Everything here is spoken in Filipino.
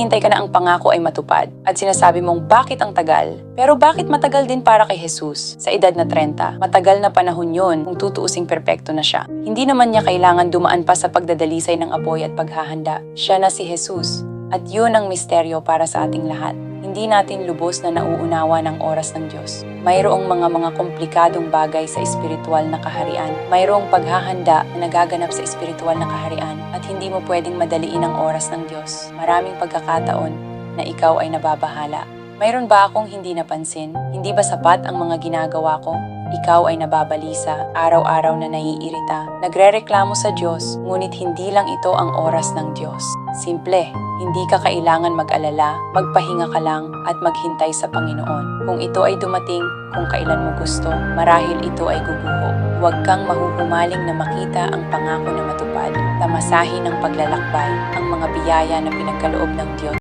Hintay ka na ang pangako ay matupad at sinasabi mong bakit ang tagal? Pero bakit matagal din para kay Jesus? Sa edad na 30, matagal na panahon yon kung tutuusing perpekto na siya. Hindi naman niya kailangan dumaan pa sa pagdadalisay ng apoy at paghahanda. Siya na si Jesus. At yun ang misteryo para sa ating lahat. Hindi natin lubos na nauunawa ng oras ng Diyos. Mayroong mga mga komplikadong bagay sa espiritual na kaharian. Mayroong paghahanda na nagaganap sa espiritual na kaharian at hindi mo pwedeng madaliin ang oras ng Diyos. Maraming pagkakataon na ikaw ay nababahala. Mayroon ba akong hindi napansin? Hindi ba sapat ang mga ginagawa ko? Ikaw ay nababalisa, araw-araw na naiirita. Nagrereklamo sa Diyos, ngunit hindi lang ito ang oras ng Diyos. Simple, hindi ka kailangan mag-alala, magpahinga ka lang at maghintay sa Panginoon. Kung ito ay dumating, kung kailan mo gusto, marahil ito ay guguho. Huwag kang mahuhumaling na makita ang pangako na matupad. Tamasahin ng paglalakbay ang mga biyaya na pinagkaloob ng Diyos